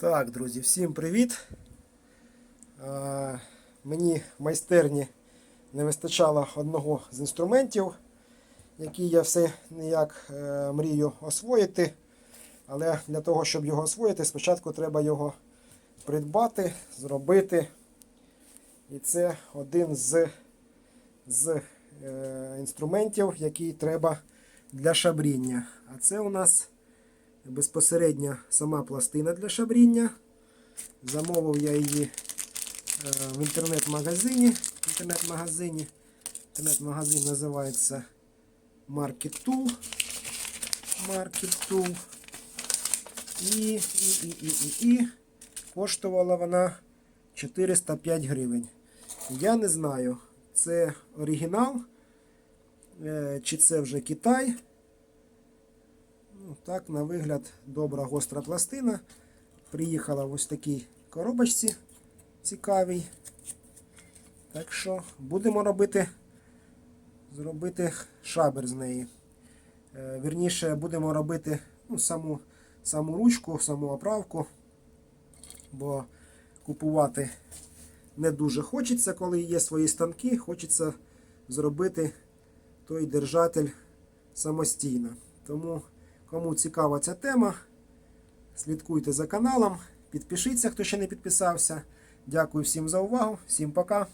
Так, друзі, всім привіт. А, мені в майстерні не вистачало одного з інструментів, який я все ніяк е, мрію освоїти. Але для того, щоб його освоїти, спочатку треба його придбати, зробити. І це один з, з е, інструментів, який треба для шабріння. А це у нас безпосередньо сама пластина для шабріння. Замовив я її е, в інтернет-магазині. Інтернет-магазині. Інтернет-магазин називається Market Tool. Market Tool. І, і, і, і, і, і коштувала вона 405 гривень. Я не знаю, це оригінал, е, чи це вже Китай. Так, на вигляд, добра гостра пластина. Приїхала в ось такій коробочці цікавій. Так що будемо робити, зробити шабер з неї. Е, Вірніше, будемо робити ну, саму, саму ручку, саму оправку. Бо купувати не дуже хочеться, коли є свої станки. Хочеться зробити той держатель самостійно. Тому Кому цікава ця тема, слідкуйте за каналом, підпишіться, хто ще не підписався. Дякую всім за увагу, всім пока.